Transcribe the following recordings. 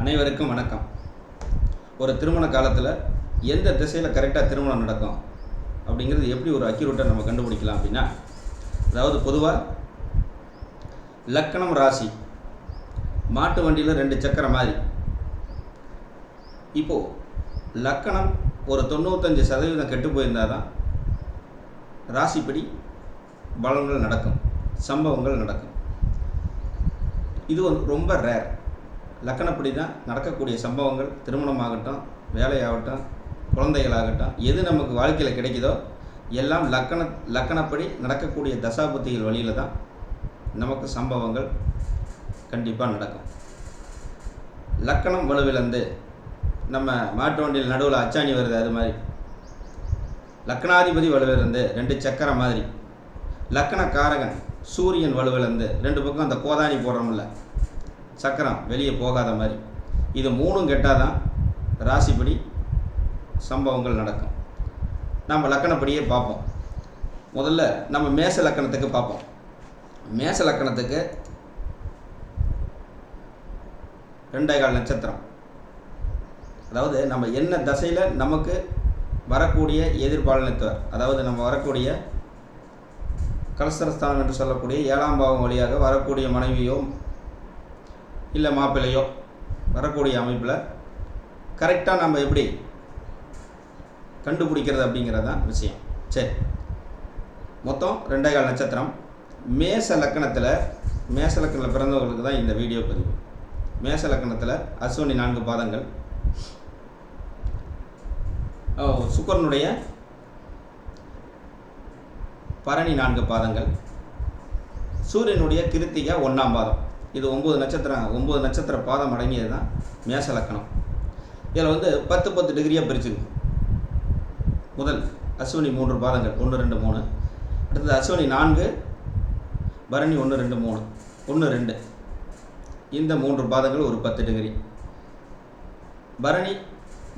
அனைவருக்கும் வணக்கம். ஒரு திருமண காலத்தில் எந்த திசையில் கரெக்டாக திருமணம் நடக்கும் அப்படிங்கிறது எப்படி ஒரு அக்யூரேட்டாக நம்ம கண்டுபிடிக்கலாம் அப்படின்னா அதாவது பொதுவாக லக்கணம் ராசி மாட்டு வண்டியில் ரெண்டு சக்கரம் மாதிரி. இப்போது லக்கணம் ஒரு தொண்ணூத்தஞ்சு சதவீதம் கெட்டு போயிருந்தால் தான் ராசிப்படி பலன்கள் நடக்கும் சம்பவங்கள் நடக்கும். இது வந்து ரொம்ப ரேர் லக்கணப்படி தான் நடக்கக்கூடிய சம்பவங்கள் திருமணமாகட்டும் வேலையாகட்டும் குழந்தைகளாகட்டும் எது நமக்கு வாழ்க்கையில் கிடைக்குதோ எல்லாம் லக்கண லக்கணப்படி நடக்கக்கூடிய தசாபுத்திகள் வழியில் தான் நமக்கு சம்பவங்கள் கண்டிப்பாக நடக்கும். லக்கணம் வலுவிழந்து நம்ம மாட்டு வண்டியில் நடுவில் அச்சாணி வருது அது மாதிரி. லக்கணாதிபதி வலுவிழந்து ரெண்டு சக்கரம் மாதிரி. லக்கணக்காரகன் சூரியன் வலுவிழந்து ரெண்டு பக்கம் அந்த கோதானி போடுறோம்ல சக்கரம் வெளியே போகாத மாதிரி. இது மூணும் கெட்டால் தான் ராசிப்படி சம்பவங்கள் நடக்கும். நம்ம லக்கணப்படியே பார்ப்போம். முதல்ல நம்ம மேச லக்கணத்துக்கு பார்ப்போம். மேச லக்கணத்துக்கு ரெண்டே கால் நட்சத்திரம். அதாவது நம்ம என்ன தசையில் நமக்கு வரக்கூடிய எதிர்பாலனத்துவர் அதாவது நம்ம வரக்கூடிய கலசரஸ்தானம் என்று சொல்லக்கூடிய ஏழாம் பாவம் வழியாக வரக்கூடிய மனைவியோ இல்லை மாப்பிள்ளையோ வரக்கூடிய அமைப்பில் கரெக்டாக நம்ம எப்படி கண்டுபிடிக்கிறது அப்படிங்கிறது தான் விஷயம். சரி. மொத்தம் ரெண்டே கால் நட்சத்திரம். மேச லக்கணத்தில் மேச லக்கணத்தில் பிறந்தவர்களுக்கு தான் இந்த வீடியோ பதிவு. மேச லக்கணத்தில் அஸ்வினி நான்கு பாதங்கள். சுக்கரனுடைய பரணி நான்கு பாதங்கள். சூரியனுடைய கிருத்திகை ஒன்றாம் பாதம். இது ஒம்பது நட்சத்திரம் ஒம்பது நட்சத்திர பாதம் அடங்கியது தான் மேச லக்கணம் இதில் வந்து பத்து பத்து டிகிரியாக பிரிச்சுங்க முதல் அஸ்வினி மூன்று பாதங்கள் ஒன்று ரெண்டு மூணு. அடுத்தது அஸ்வினி நான்கு பரணி ஒன்று ரெண்டு மூணு. ஒன்று ரெண்டு. இந்த மூன்று பாதங்கள் ஒரு பத்து டிகிரி பரணி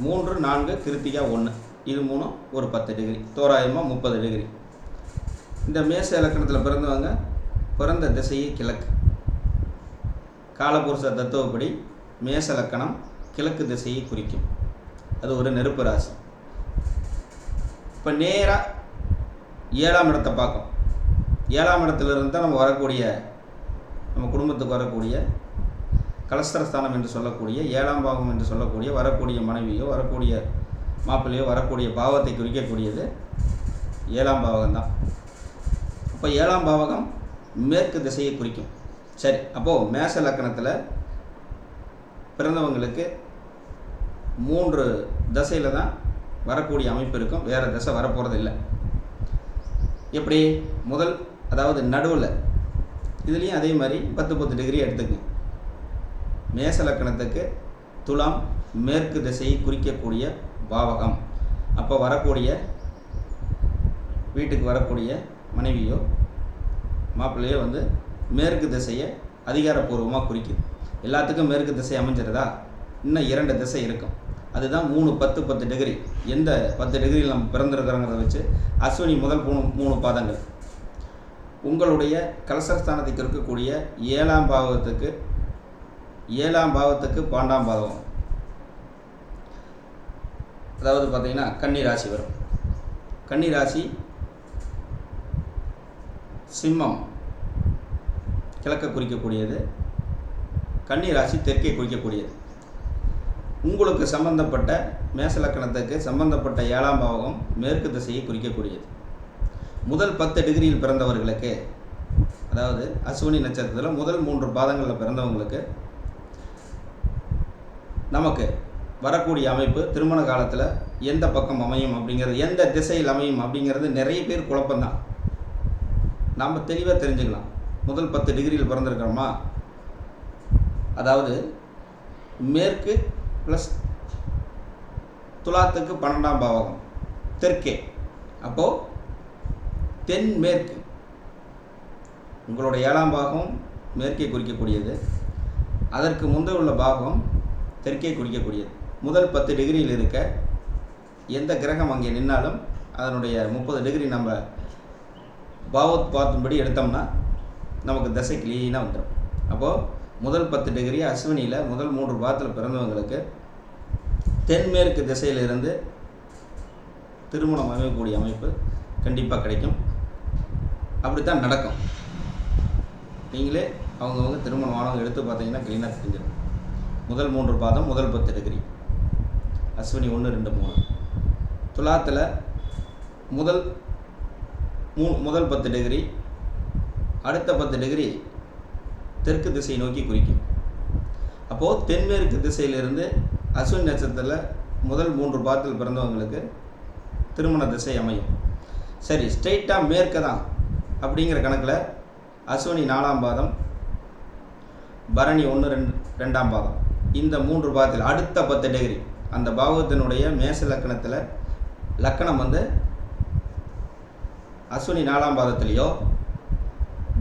மூன்று நான்கு கிருத்திகா ஒன்று இது மூணும் ஒரு பத்து டிகிரி தோராயமாக முப்பது டிகிரி இந்த மேச இலக்கணத்தில் பிறந்தவங்க பிறந்த திசையே கிழக்கு. காலபுருஷ தத்துவப்படி மேச லக்கணம் கிழக்கு திசையை குறிக்கும். அது ஒரு நெருப்பு ராசி. இப்போ நேராக ஏழாம் இடத்தை பார்க்கும். ஏழாம் இடத்துலேருந்து தான் நம்ம வரக்கூடிய நம்ம குடும்பத்துக்கு வரக்கூடிய கலஸ்தரஸ்தானம் என்று சொல்லக்கூடிய ஏழாம் பாகம் என்று சொல்லக்கூடிய வரக்கூடிய மனைவியோ வரக்கூடிய மாப்பிள்ளையோ வரக்கூடிய பாவத்தை குறிக்கக்கூடியது ஏழாம் பாவகம் தான் அப்போ ஏழாம் பாவகம் மேற்கு திசையை குறிக்கும். சரி அப்போது மேச லக்கணத்தில் பிறந்தவங்களுக்கு மூன்று தசையில் தான் வரக்கூடிய அமைப்பு இருக்கும். வேறு தசை வரப்போகிறது இல்லை. எப்படி? முதல் அதாவது நடுவில். இதுலேயும் அதே மாதிரி பத்து பத்து டிகிரி எடுத்துக்கங்க. மேச லக்கணத்துக்கு துலாம் மேற்கு திசையை குறிக்கக்கூடிய பாவகம். அப்போ வரக்கூடிய வீட்டுக்கு வரக்கூடிய மனைவியோ மாப்பிள்ளையோ வந்து மேற்கு திசையை அதிகாரப்பூர்வமாக குறிக்குது. எல்லாத்துக்கும் மேற்கு திசை அமைஞ்சிருதா? இன்னும் இரண்டு திசை இருக்கும். அதுதான் மூணு பத்து பத்து டிகிரி. எந்த பத்து டிகிரியில் நம்ம பிறந்திருக்கிறோங்கிறத வச்சு அஸ்வினி முதல் மூணு மூணு பாதங்கள். உங்களுடைய கலசரஸ்தானத்துக்கு இருக்கக்கூடிய ஏழாம் பாவத்துக்கு ஏழாம் பாவத்துக்கு பாண்டாம் பாவம் அதாவது பார்த்தீங்கன்னா கன்னி ராசி வரும். கன்னி ராசி சிம்மம். கிழக்க குறிக்கக்கூடியது கன்னி ராசி தெற்கே குறிக்கக்கூடியது. உங்களுக்கு சம்பந்தப்பட்ட மேசலக்கணத்துக்கு சம்பந்தப்பட்ட ஏழாம் பாவகம் மேற்கு திசையை குறிக்கக்கூடியது. முதல் பத்து டிகிரியில் பிறந்தவர்களுக்கு அதாவது அஸ்வினி நட்சத்திரத்தில் முதல் மூன்று பாதங்களில் பிறந்தவங்களுக்கு நமக்கு வரக்கூடிய அமைப்பு திருமண காலத்தில் எந்த பக்கம் அமையும் அப்படிங்கிறது எந்த திசையில் அமையும் அப்படிங்கிறது நிறைய பேர் குழப்பம்தான். நாம் தெளிவாக தெரிஞ்சுக்கலாம். முதல் பத்து டிகிரியில் பிறந்திருக்கிறோமா? அதாவது மேற்கு ப்ளஸ் துலாத்துக்கு பன்னெண்டாம் பாவகம் தெற்கே. அப்போது தென்மேற்கு உங்களோட ஏழாம் பாகம் மேற்கே குறிக்கக்கூடியது. அதற்கு முந்தைய உள்ள பாகம் தெற்கே குறிக்கக்கூடியது. முதல் பத்து டிகிரியில் இருக்க எந்த கிரகம் அங்கே நின்னாலும் அதனுடைய முப்பது டிகிரி நம்ம பாவத் பார்த்தபடி எடுத்தோம்னா நமக்கு தசை க்ளீனாக வந்துடும் அப்போது முதல் பத்து டிகிரி அஸ்வினியில் முதல் மூன்று பாதத்தில் பிறந்தவங்களுக்கு தென்மேற்கு திசையிலிருந்து திருமணம் அமையக்கூடிய அமைப்பு கண்டிப்பாக கிடைக்கும். அப்படித்தான் நடக்கும். நீங்களே அவங்கவுங்க திருமணம் ஆனவங்க எடுத்து பார்த்தீங்கன்னா க்ளீனாக தெரிஞ்சிடும். முதல் மூன்று பாதம் முதல் பத்து டிகிரி அஸ்வினி ஒன்று ரெண்டு மூணு. துலாத்தில் முதல் மூ முதல் பத்து டிகிரி அடுத்த பத்து டிகிரி தெற்கு திசை நோக்கி குறிக்கும் அப்போது தென்மேற்கு திசையிலிருந்து அஸ்வினி நட்சத்திரத்தில் முதல் மூன்று பாதத்தில் பிறந்தவங்களுக்கு திருமண திசை அமையும். சரி ஸ்ட்ரெயிட்டாக மேற்க தான் அப்படிங்கிற கணக்கில் அஸ்வினி நாலாம் பாதம் பரணி ஒன்று ரெண்டு ரெண்டாம் பாதம். இந்த மூன்று பாதத்தில் அடுத்த பத்து டிகிரி அந்த பாவத்தினுடைய மேச லக்கணத்தில் லக்கணம் வந்து அஸ்வினி நாலாம் பாதத்துலேயோ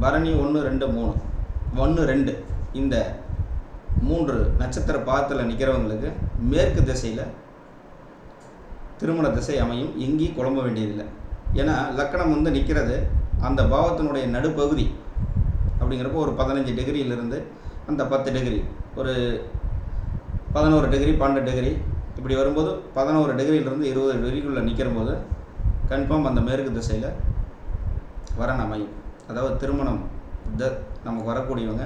பரணி ஒன்று ரெண்டு மூணு. ஒன்று ரெண்டு. இந்த மூன்று நட்சத்திர பாதத்தில் நிற்கிறவங்களுக்கு மேற்கு திசையில் திருமண திசை அமையும். எங்கேயும் குழம்ப வேண்டியதில்லை. ஏன்னா லக்கணம் வந்து நிற்கிறது அந்த பாவத்தினுடைய நடுப்பகுதி அப்படிங்கிறப்போ ஒரு பதினஞ்சு டிகிரியிலிருந்து அந்த பத்து டிகிரி ஒரு பதினோரு டிகிரி பன்னெண்டு டிகிரி இப்படி வரும்போது பதினோரு டிகிரியிலிருந்து இருபது டிகிரிக்குள்ளே நிற்கிற போது கன்ஃபார்ம் அந்த மேற்கு திசையில் வரன் அமையும். அதாவது திருமணம் த நமக்கு வரக்கூடியவங்க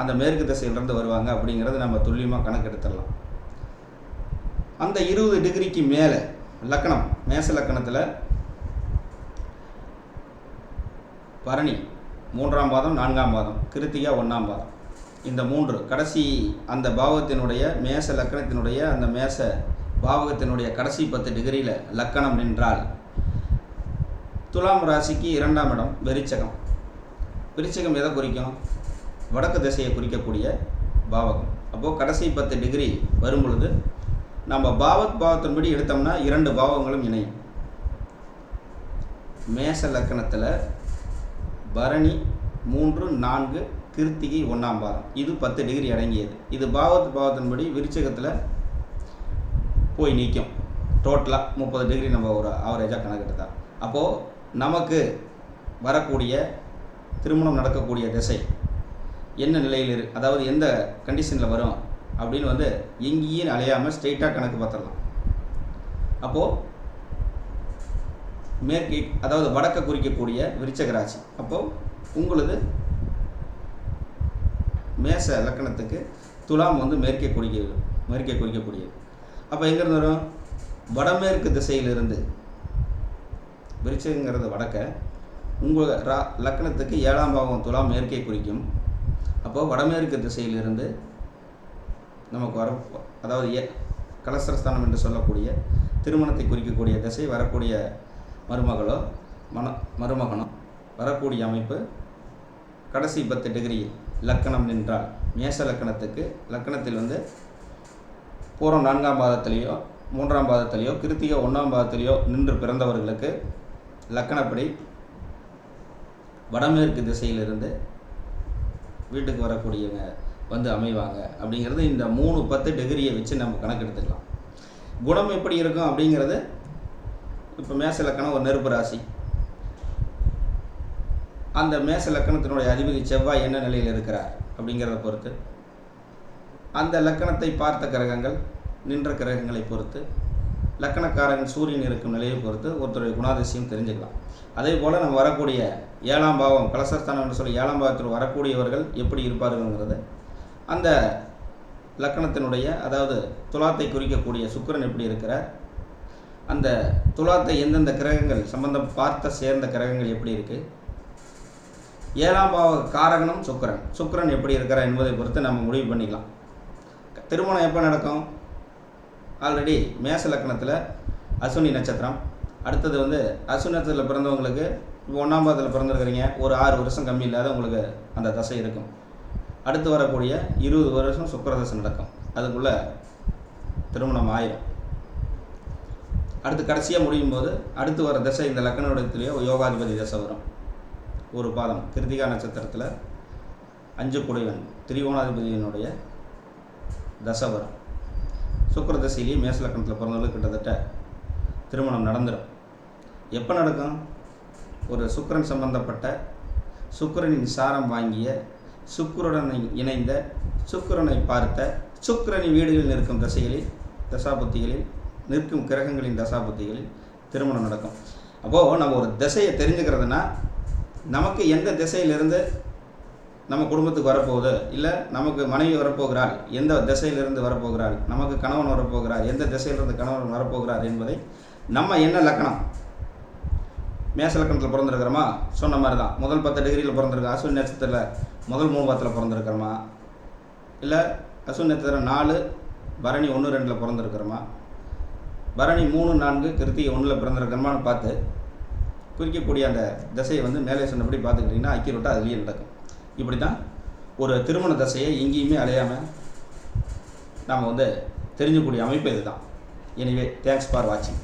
அந்த மேற்கு திசையிலிருந்து வருவாங்க அப்படிங்கிறது நம்ம துல்லியமாக கணக்கெடுத்துடலாம். அந்த இருபது டிகிரிக்கு மேலே லக்கணம் மேச லக்கணத்தில் பரணி மூன்றாம் பாதம் நான்காம் பாதம் கிருத்திகா ஒன்றாம் பாதம். இந்த மூன்று கடைசி அந்த பாவத்தினுடைய மேச லக்கணத்தினுடைய அந்த மேச பாவகத்தினுடைய கடைசி பத்து டிகிரியில் லக்கணம் நின்றால் துலாம் ராசிக்கு இரண்டாம் இடம் வெறிச்சகம். விருச்சகம் எதை குறிக்கும்? வடக்கு திசையை குறிக்கக்கூடிய பாவகம். அப்போது கடைசி பத்து டிகிரி வரும் பொழுது நம்ம பாவத் பாவத்தின்படி எடுத்தோம்னா இரண்டு பாவங்களும் இணையும். மேச லக்கணத்தில் பரணி மூன்று நான்கு கிருத்திகை ஒன்றாம் பாதம் இது பத்து டிகிரி அடங்கியது. இது பாவத் பாவத்தின்படி விருச்சகத்தில் போய் நிற்கும். டோட்டலாக முப்பது டிகிரி நம்ம ஒரு ஆவரேஜாக கணக்கெடுத்தா அப்போது நமக்கு வரக்கூடிய திருமணம் நடக்கக்கூடிய திசை என்ன நிலையில் இரு அதாவது எந்த கண்டிஷனில் வரும் அப்படின்னு வந்து எங்கேயும் அலையாமல் ஸ்ட்ரெயிட்டாக கணக்கு பார்த்துடலாம். அப்போது மேற்கே அதாவது வடக்க குறிக்கக்கூடிய விருச்சக ராசி. அப்போது உங்களது மேச லக்கணத்துக்கு துலாம் வந்து மேற்கே குறிக்க மேற்கே குறிக்கக்கூடியது. அப்போ எங்கேருந்து வரும்? வடமேற்கு திசையிலிருந்து. விருச்சகங்கிறது வடக்க. உங்கள் ரா லக்கணத்துக்கு ஏழாம் பாவம் துலாம் மேற்கே குறிக்கும். அப்போது வடமேற்கு திசையிலிருந்து நமக்கு வர அதாவது ஏ கலசரஸ்தானம் என்று சொல்லக்கூடிய திருமணத்தை குறிக்கக்கூடிய திசை வரக்கூடிய மருமகளோ மன மருமகனோ வரக்கூடிய அமைப்பு கடைசி பத்து டிகிரி லக்கணம் நின்றால் மேச லக்கணத்துக்கு லக்கணத்தில் வந்து பூரம் நான்காம் பாதத்திலேயோ மூன்றாம் பாதத்திலேயோ கிருத்திகை ஒன்றாம் பாதத்திலேயோ நின்று பிறந்தவர்களுக்கு லக்கணப்படி வடமேற்கு திசையிலிருந்து வீட்டுக்கு வரக்கூடியவங்க வந்து அமைவாங்க. அப்படிங்கிறது இந்த மூணு பத்து டிகிரியை வச்சு நம்ம கணக்கெடுத்துக்கலாம். குணம் எப்படி இருக்கும் அப்படிங்கிறது இப்போ மேச லக்கணம் ஒரு நெருப்பு ராசி. அந்த மேச லக்கணத்தினுடைய அதிபதி செவ்வாய் என்ன நிலையில் இருக்கிறார் அப்படிங்கிறத பொறுத்து அந்த லக்கணத்தை பார்த்த கிரகங்கள் நின்ற கிரகங்களை பொறுத்து லக்கணக்காரன் சூரியன் இருக்கும் நிலையை பொறுத்து ஒருத்தருடைய குணாதிசயம் தெரிஞ்சுக்கலாம். அதே போல் நம்ம வரக்கூடிய ஏழாம் பாவம் கலசஸ்தானம் சொல்லி ஏழாம் பாவத்தில் வரக்கூடியவர்கள் எப்படி இருப்பார்கள்ங்கிறது அந்த லக்கணத்தினுடைய அதாவது துலாத்தை குறிக்கக்கூடிய சுக்கரன் எப்படி இருக்கிறார் அந்த துலாத்தை எந்தெந்த கிரகங்கள் சம்பந்தம் பார்த்த சேர்ந்த கிரகங்கள் எப்படி இருக்குது ஏழாம் பாவ காரகனும் சுக்கிரன். சுக்கிரன் எப்படி இருக்கிறார் என்பதை பொறுத்து நம்ம முடிவு பண்ணிக்கலாம். திருமணம் எப்போ நடக்கும்? ஆல்ரெடி மேச லக்கணத்தில் அஸ்வினி நட்சத்திரம். அடுத்தது வந்து அஸ்வினி நட்சத்திரத்தில் பிறந்தவங்களுக்கு இப்போ ஒன்றாம் பாதத்தில் பிறந்திருக்கிறீங்க. ஒரு ஆறு வருஷம் கம்மி இல்லாத உங்களுக்கு அந்த தசை இருக்கும். அடுத்து வரக்கூடிய இருபது வருஷம் சுக்கரதசை நடக்கும். அதுக்குள்ளே திருமணம் ஆயிரும். அடுத்து கடைசியாக முடியும் போது அடுத்து வர தசை இந்த லக்கணத்துலேயோ யோகாதிபதி தசை வரும். ஒரு பாதம். கிருத்திகா நட்சத்திரத்தில் அஞ்சு குடைவன் திரிகோணாதிபதியினுடைய தசை வரும். சுக்கர தசையிலேயே மேச பிறந்தவங்களுக்கு கிட்டத்தட்ட திருமணம் நடந்துடும் எப்போ நடக்கும்? ஒரு சுக்கரன் சம்பந்தப்பட்ட சுக்கரனின் சாரம் வாங்கிய சுக்கரனை இணைந்த சுக்கரனை பார்த்த சுக்கரனின் வீடுகளில் நிற்கும் தசைகளில் தசாபுத்திகளில் நிற்கும் கிரகங்களின் தசாபுத்திகளில் திருமணம் நடக்கும். அப்போது நம்ம ஒரு திசையை தெரிஞ்சுக்கிறதுனா நமக்கு எந்த திசையிலிருந்து நம்ம குடும்பத்துக்கு வரப்போகுது இல்லை நமக்கு மனைவி வரப்போகிறாள் எந்த திசையிலிருந்து வரப்போகிறாள் நமக்கு கணவன் வரப்போகிறார் எந்த திசையிலிருந்து கணவன் வரப்போகிறார் என்பதை நம்ம என்ன லக்கணம்? மேச லக்கணத்தில் பிறந்திருக்கிறோமா? சொன்ன மாதிரி தான் முதல் பத்து டிகிரியில் பிறந்திருக்கோம் அஸ்வின் நட்சத்திரத்தில் முதல் மூணு பத்தில் பிறந்திருக்கிறோமா? இல்லை அஸ்வின் நட்சத்திரம் நாலு பரணி ஒன்று ரெண்டில் பிறந்திருக்கிறோமா? பரணி மூணு நான்கு கிருத்திகை ஒன்றில் பிறந்திருக்கிறோமான்னு பார்த்து குறிக்கக்கூடிய அந்த திசையை வந்து மேலே சொன்னபடி பார்த்துக்கிட்டிங்கன்னா அக்யூரேட்டாக அதுலேயே நடக்கும். இப்படி தான் ஒரு திருமண தசையை எங்கேயுமே அலையாமல் நாம் வந்து தெரிஞ்சக்கூடிய அமைப்பு இதுதான். எனிவே தேங்க்ஸ் ஃபார் வாட்சிங்